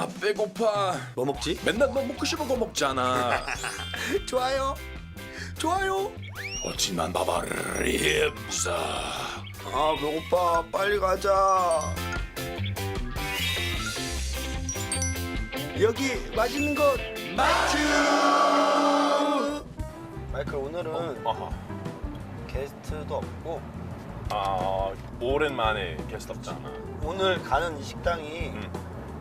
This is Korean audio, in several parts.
아 배고파. 뭐 먹지? 맨날 너 먹고 싶은 거 먹잖아. 좋아요. 좋아요. 어찌만 봐봐를 립사. 아 배고파. 빨리 가자. 여기 맛있는 곳 마트. 마이클 오늘은 아하. 게스트도 없고 아 오랜만에 게스트 없잖아. 오늘 가는 이 식당이 음.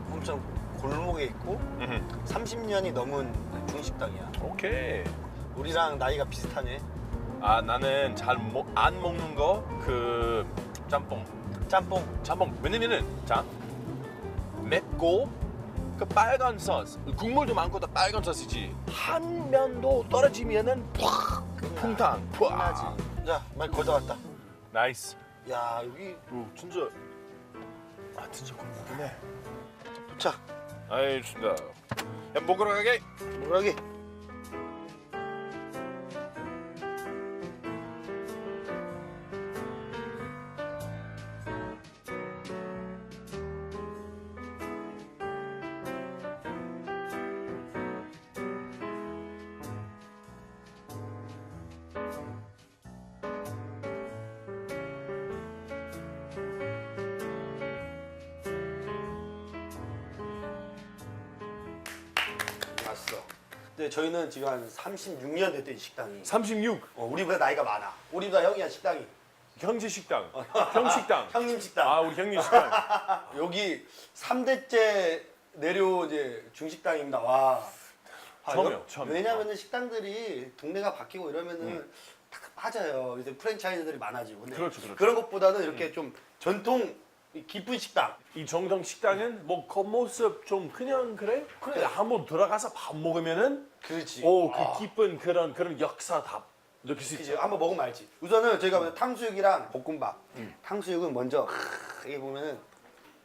엄청 골목에 있고 음. 30년이 넘은 중식당이야. 오케이. 우리랑 나이가 비슷하네. 아 나는 잘 안 먹는 거 그 짬뽕. 짬뽕. 짬뽕. 왜냐면은 자 맵고 그 빨간 소스 국물도 많고 다 빨간 소스지 한 면도 떨어지면은 팍 풍탕. 끝나지. 팍. 자, 거저 왔다. 나이스. 야 여기 오 진짜 아 진짜 골목이네. 도착. 아이 좋다. 야 먹으러 가게. 뭐라기? 근데 저희는 지금 한 36년 됐대 이 식당이. 36 어, 우리보다 나이가 많아. 우리보다 형이야 식당이. 형제 식당. 형 식당. 형님 식당. 아 우리 형님 식당. 여기 3대째 내려 이제 중식당입니다. 와. 아, 처음이요, 여- 처음이요. 왜냐면은 식당들이 동네가 바뀌고 이러면은 다 빠져요. 이제 프랜차이즈들이 많아지고. 근데 그렇죠, 그렇죠. 런 것보다는 이렇게 좀 전통 깊은 식당. 이 정당 식당은 뭐 겉모습 좀 그냥 그래? 그래. 한번 들어가서 밥 먹으면은 그렇지. 오그 아, 깊은 그런 그런 역사 다 느낄 수 이제 있죠. 한번 먹으면 알지. 우선은 저희가 먼저 탕수육이랑 볶음밥. 탕수육은 먼저 이게 보면은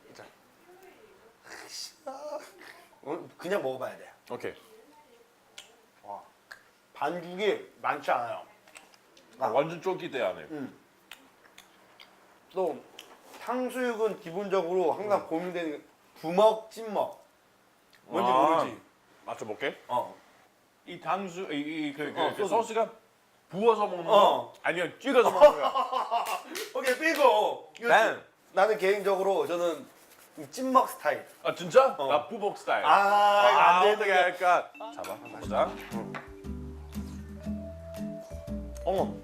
일단 어, 그냥 먹어봐야 돼. 오케이. 반죽이 많지 않아요. 아, 완전 쫄깃해 안에. 또 탕수육은 기본적으로 항상 고민되는 게 부먹 찐먹. 뭔지 아. 모르지. 맞춰볼게. 어. 이 당수 이그 그, 어, 그 소스. 소스가 부어서 먹는 어. 거 아니면 찍어서 먹는 거야. 오케이 삐고. 난. 나는 개인적으로 저는 이 찐먹 스타일. 아 진짜? 어. 나 부복 스타일. 아, 이거 아, 안 어떻게 되는데. 할까? 잡아 한번 보자. 어.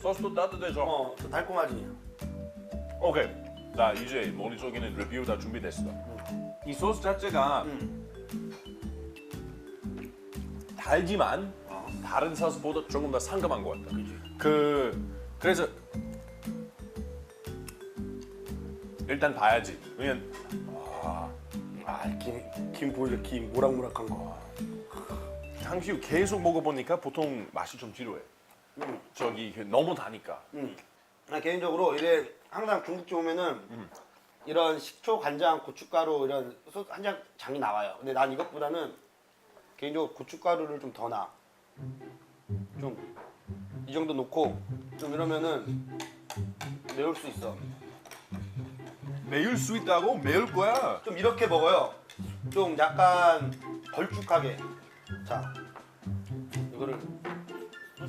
소스도 따뜻해져. 어, 좀 달콤하지. 오케이. 나 이제 머릿속에는 리뷰 다 준비됐어. 이 소스 자체가 음. 달지만 다른 소스보다 조금 더 상큼한 것 같다. 그 그래서 일단 봐야지. 왜냐면 아, 김, 김 보이죠? 김 모락모락한 거. 탕수육 계속 먹어보니까 보통 맛이 좀 지루해. 음. 저기 그 너무 다니까. 음. 나 개인적으로 이래 항상 중국집 오면은 이런 식초, 간장, 고춧가루 이런 소스 한장 장이 나와요. 근데 난 이것보다는 개인적으로 고춧가루를 좀 더 나. 좀 이 정도 놓고 좀 이러면은 매울 수 있어. 매울 수 있다고? 매울 거야. 좀 이렇게 먹어요. 좀 약간 걸쭉하게. 자, 이거를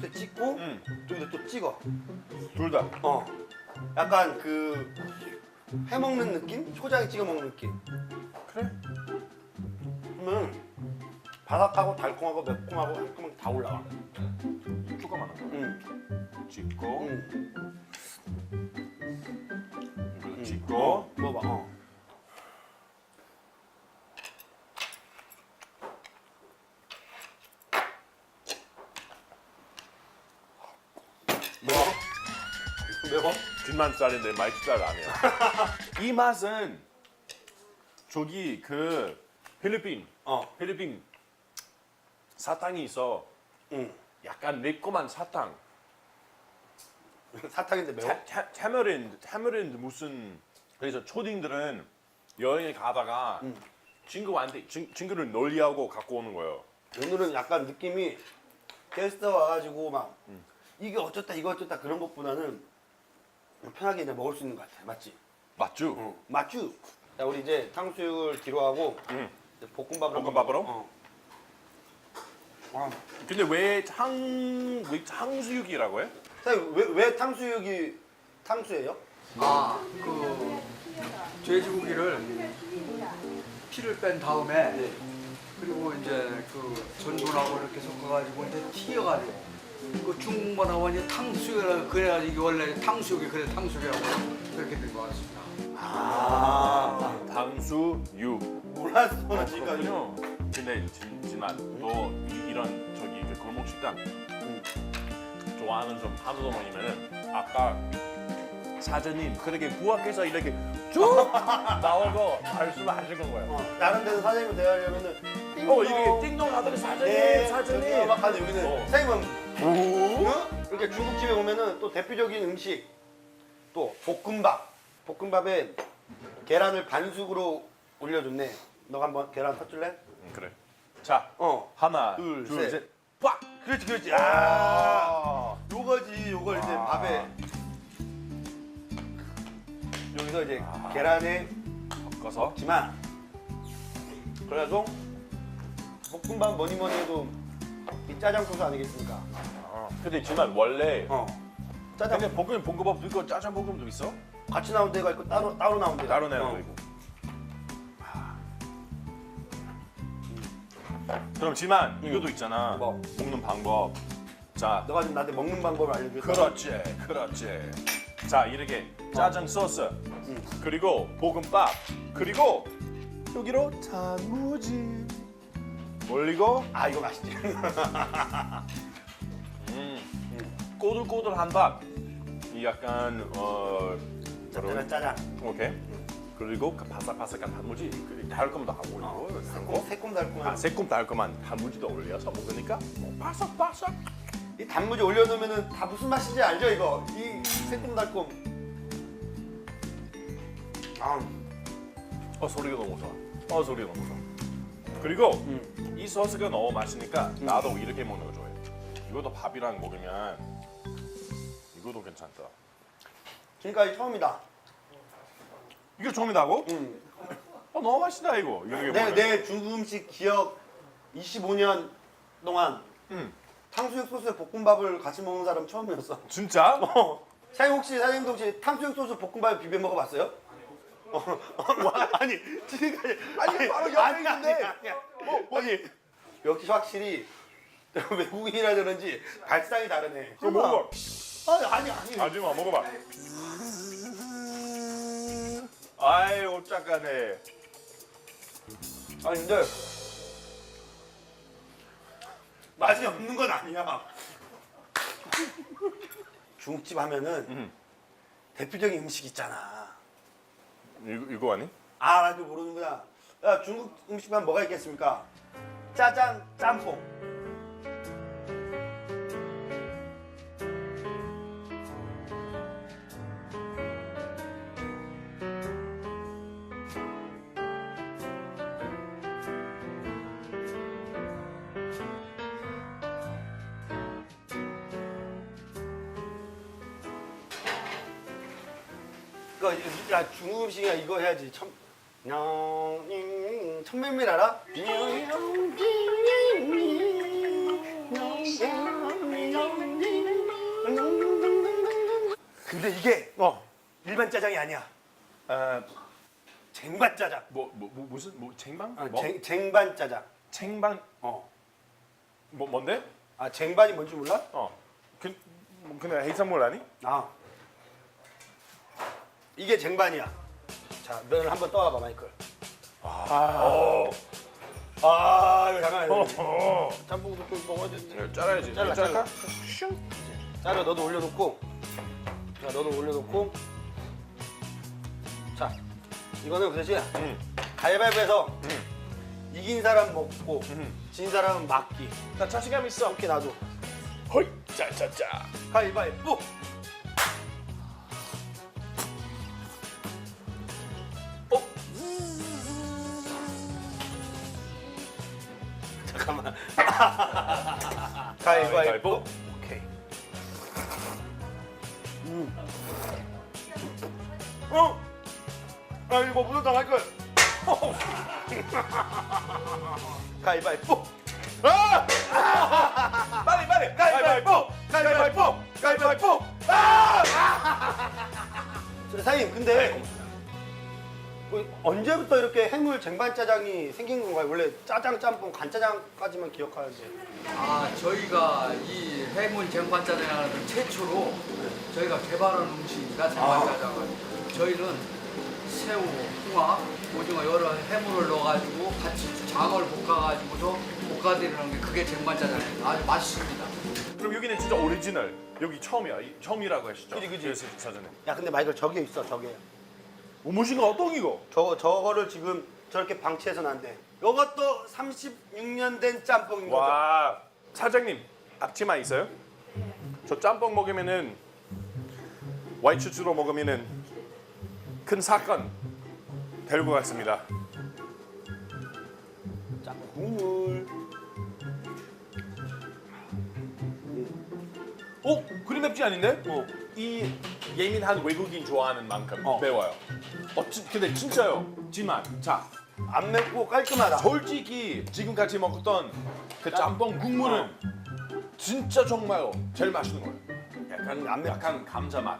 소스에 찍고 응. 여기다 또 찍어. 둘 다. 어. 약간 그 해먹는 느낌? 초장에 찍어 먹는 느낌. 그래? 그러면 바삭하고 달콤하고 매콤하고 상큼하게 다 올라와. 조금만 더. 응. 찍고 응. 찍고 어, 먹어봐. 어. 매워? 매워? 뒷만 쌀인데 마이크 쌀 아니야. 이 맛은 저기 그 필리핀 어. 필리핀 사탕이 있어. 응. 약간 매콤한 사탕. 사탕인데 매워? 타, 타, 타머린드 타머린드 무슨 그래서 초딩들은 여행에 가다가 음. 친구한테 친, 친구를 놀리하고 갖고 오는 거예요. 오늘은 약간 느낌이 게스트 와가지고 막 이게 어쩌다 이거 어쩌다 그런 것보다는 편하게 그냥 먹을 수 있는 것 같아. 맞지? 맞죠? 응. 맞죠? 자, 우리 이제 탕수육을 뒤로 하고 응. 볶음밥으로. 볶음밥으로? 어. 와. 근데 왜 탕 왜 탕수육이라고 해? 사장님 왜, 왜 탕수육이 탕수예요? 아, 그 돼지고기를 피를 뺀 다음에 그리고 이제 그 전분하고 이렇게 섞어가지고 이제 튀어가지고 그 중국말하고 이제 탕수육이라 그래가지고 원래 탕수육이 그래 탕수육이라고 그렇게 된 것 같습니다. 아. 탕수육. 몰랐어 나 지금. 그렇군요. 근데 진, 진만 너 이- 이런 저기 그 골목 식당 좋아하는 좀 한우 어머니면은 아까 사장님 그렇게 부엌에서 이렇게 쭉 나오고 말씀하신 거예요. 어, 다른 데서 사장님을 대하려면은 어 이게 띵동 하더니 사장님 네, 사장님 막 하는데 여기는 어. 사장님은 오. 어? 이렇게 중국집에 보면은 또 대표적인 음식 또 볶음밥 볶음밥에 계란을 반숙으로 올려줬네 너가 한번 계란 터줄래? 음, 그래. 자 어 하나 둘, 둘 셋. 셋. 빡. 그렇지 그렇지 아 아. 요거지 요걸 이제 아. 밥에 여기서 이제 아. 계란에 섞어서 먹지만 그래도 볶음밥 뭐니 뭐니 해도 이 짜장 소스 아니겠습니까? 아, 근데 지만 원래 어 짜장 근데 볶음 볶음밥도 있고 짜장 볶음도 있어? 같이 나온 데가 있고 따로 따로 나온 데가 따로. 내는 어. 거 있고. 그럼 지만 이것도 있잖아. 뭐? 먹는 방법. 자, 너가 지금 나한테 먹는 방법을 알려줄까? 그렇지, 그렇지. 자, 이렇게 짜장 소스, 그리고 볶음밥, 그리고 여기로 단무지 올리고, 아 이거 맛있지. 음, 꼬들꼬들한 밥. 이 약간 어, 짜장 짜장. 오케이. 그리고 그 바삭바삭한 단무지, 그 달콤도 하고 올리고, 그리고 새콤달콤한. 아, 새콤달콤한 단무지도 올려서 먹으니까 뭐 바삭바삭. 이 단무지 올려놓으면은 다 무슨 맛인지 알죠 이거? 이 새콤달콤. 아, 어 소리가 너무 좋아. 어 소리가 너무 좋아. 그리고 음. 이 소스가 너무 맛있으니까 나도 이렇게 먹는 거 좋아해. 이것도 밥이랑 먹으면 이것도 괜찮다. 지금까지 처음이다. 이게 처음이다고? 음. 어 너무 맛있다 이거. 이렇게 내, 먹으면. 내 중국 음식 기억 25년 동안 음. 탕수육 소스에 볶음밥을 같이 먹는 사람 처음이었어. 진짜? 어. 사장님 혹시 사장님도 혹시 탕수육 소스 볶음밥 비벼 먹어봤어요? 어, 어, 와, 아니 지금까지 아니, 바로 옆에 있는데. 아니, 아니, 어, 아니 역시 확실히 외국인이라 그런지 발상이 다르네. 이거 먹어봐. 아니 아니 아니. 아줌마 먹어봐. 아이 오짝하네. 아니 근데 맛이 없는 건 아니야. 중국집 하면은 음. 대표적인 음식 있잖아. 이거 이거 아니? 아, 나도 모르는구나. 야, 중국 음식만 뭐가 있겠습니까? 짜장, 짬뽕. 이거 야 중국 음식이야 이거 해야지 천 냥, 천면밀 알아? 근데 이게 어. 일반 짜장이 아니야. 어, 쟁반 짜장. 뭐, 뭐, 뭐 무슨 뭐 쟁반? 어, 뭐? 쟁, 쟁반 짜장. 쟁반 어. 뭐 뭔데? 아 쟁반이 뭔지 몰라? 어. 그 뭐, 그냥 해산물 아니? 아. 이게 쟁반이야. 자, 면을 한번 떠와봐 마이클. 어. 아, 이거 잠깐만. 어. 짬뽕도 좀 먹어야 되는데. 잘라야지. 잘라, 잘라. 잘라. 짜려 너도 올려놓고 자 너도 올려놓고 자 이거는 그 대신 응. 가위바위보해서 응. 이긴 사람 먹고 응. 진 사람은 맞기 나 자신감 있어. 이렇게 놔도 허이. 짜짜짜. 가위바위보 가위바위보. 오케이 음. 어? 아 이거 무슨 당할 거야 가위바위보. 빨리 빨리 가위바위보. 가위바위보. 가위바위보. 아! 사장님 근데 뭐 언제부터 이렇게 해물 쟁반 짜장이 생긴 건가요? 원래 짜장, 짬뽕, 간짜장까지만 기억하는데. 아 저희가 이 해물 쟁반짜장이라는 걸 최초로 저희가 개발한 음식입니다. 쟁반짜장은 저희는 새우, 홍합, 오징어 여러 해물을 넣어가지고 같이 장을 볶아가지고서 볶아드리는 게 그게 쟁반짜장이에요. 아주 맛있습니다. 그럼 여기는 진짜 오리지널 여기 처음이야 이- 처음이라고 하시죠? 그지, 그지. 그래서 사전에 야 근데 마이클 저게 있어 저게. 무엇인가 어떤 이거? 저거 저거를 지금 저렇게 방치해서는 안 돼. 이것도 36년 된 짬뽕인 거죠. 와 사장님 앞치마 있어요? 저 짬뽕 먹으면은 와이추추로 먹으면은 큰 사건 될 것 같습니다. 짬뽕 국물. 어? 그리 맵지? 어. 이 예민한 외국인 좋아하는 만큼 어. 매워요. 어, 진, 근데 진짜요. 진맛. 자, 안 맵고 깔끔하다. 솔직히 지금까지 먹었던 그 짬뽕 국물은 진짜 정말 제일 맛있는 거예요. 약간 안 맵- 약간 감자 맛.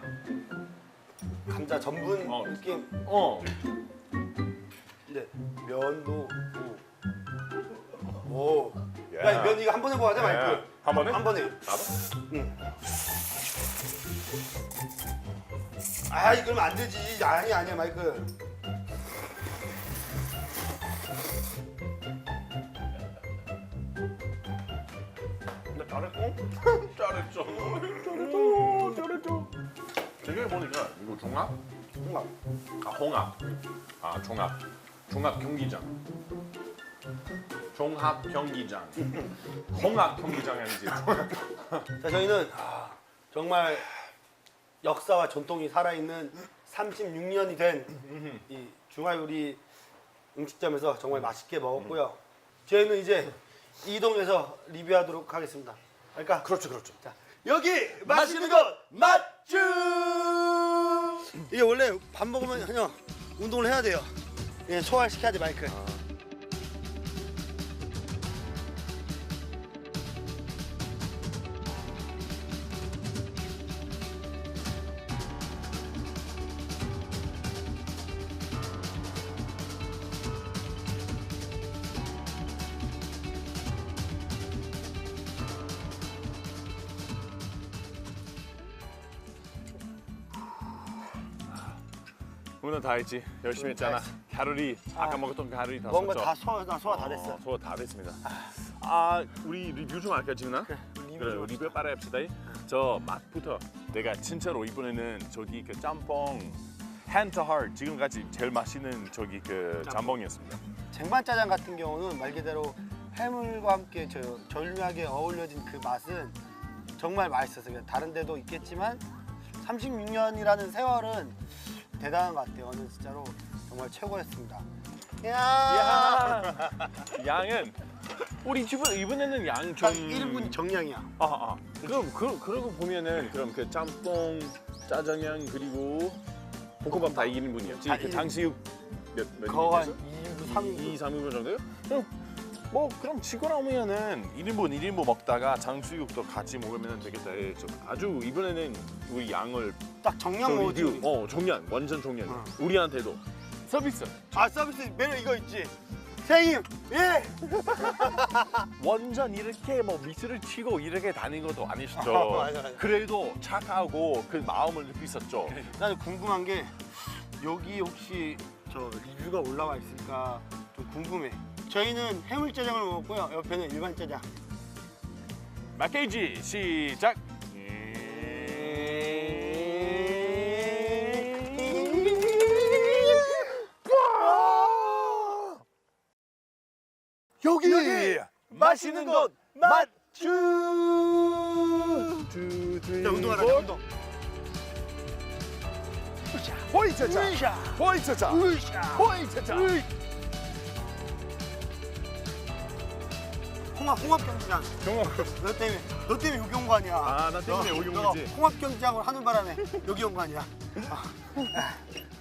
감자 전분 어. 느낌. 어. 근데 면도 오. 오. 야. 야, 면 이거 한 번에 먹어야 돼, 마이클. 예. 한 번에? 한 번에. 나도? 아, 이러면 안 되지. 아니, 아니야, 마이클. 나 잘했고? 잘했죠. 잘했죠. 잘했죠. 되게 보니까 이거 종합? 홍합. 아 홍합. 아 종합. 종합 경기장. 종합 경기장. 홍합 경기장이 아니지. 자, 저희는 아, 정말 역사와 전통이 살아있는 36년이 된 이 중화요리 음식점에서 정말 맛있게 먹었고요. 저희는 이제 이동해서 리뷰하도록 하겠습니다. 그러니까 그렇죠, 그렇죠. 자, 여기 맛있는 것 맛주 이게 원래 밥 먹으면 그냥 운동을 해야 돼요. 예, 소화를 시켜야 돼 마이클. 오늘 다 했지. 열심히 했잖아. 칼로리 아까 먹었던 칼로리 다 먹은 썼죠. 거다 소화 다 소화 다 됐어. 어, 소화 다 됐습니다. 아, 우리 리뷰 좀 할까 지금나? 리뷰 그래, 좀 리뷰 합시다. 저 맛부터 내가 진짜로 이번에는 저기 그 짬뽕 heart 지금까지 제일 맛있는 저기 그 짬뽕이었습니다. 쟁반짜장 같은 경우는 말 그대로 해물과 함께 저 절묘하게 어울려진 그 맛은 정말 맛있었어요. 다른 데도 있겠지만 36년이라는 세월은 대단한 것 같아요. 오늘 진짜로 정말 최고였습니다. 야, 야, 양은 우리 집은 이번에는 양 좀. 딱 1인분 정량이야. 아, 아. 그럼 그 그러고 보면은 그럼 그 짬뽕, 짜장면 그리고 볶음밥 다 1인분이었지. 다그 1인분. 장수육 몇 몇? 인분이었어? 2인분, 3인분. 2, 3인분 정도요? 그럼 뭐 그럼 치고 나오면은 1인분 1인분 먹다가 장수육도 같이 먹으면 되겠다. 예, 좀 아주 이번에는 우리 양을 딱 정량 좀 먹었지. 리뷰, 어 정량 완전 정량. 어. 우리한테도 서비스 아 서비스 메뉴 이거 있지. 선생님, 예. 완전 이렇게 뭐 미스를 치고 이렇게 다닌 것도 아니시죠. 어, 맞아, 맞아. 그래도 착하고 그 마음을 느끼었죠 나는 궁금한 게 여기 혹시 저 리뷰가 올라와 있을까 좀 궁금해. 저희는 해물짜장을 먹었고요. 옆에는 일반 짜장. 마케이지 시작. 여기, 맛있는 곳 맛주. 자 운동하라. 운동. 호이차차 으쌰. 호이차차 으쌰. 호이차차 홍합 홍합 경기장. 정말 너 때문에 너 때문에 여기 온 거 아니야. 아, 나 때문에 너- 여기 온너 거지. 홍합 경기장을 하는 바람에 여기 온 거 아니야.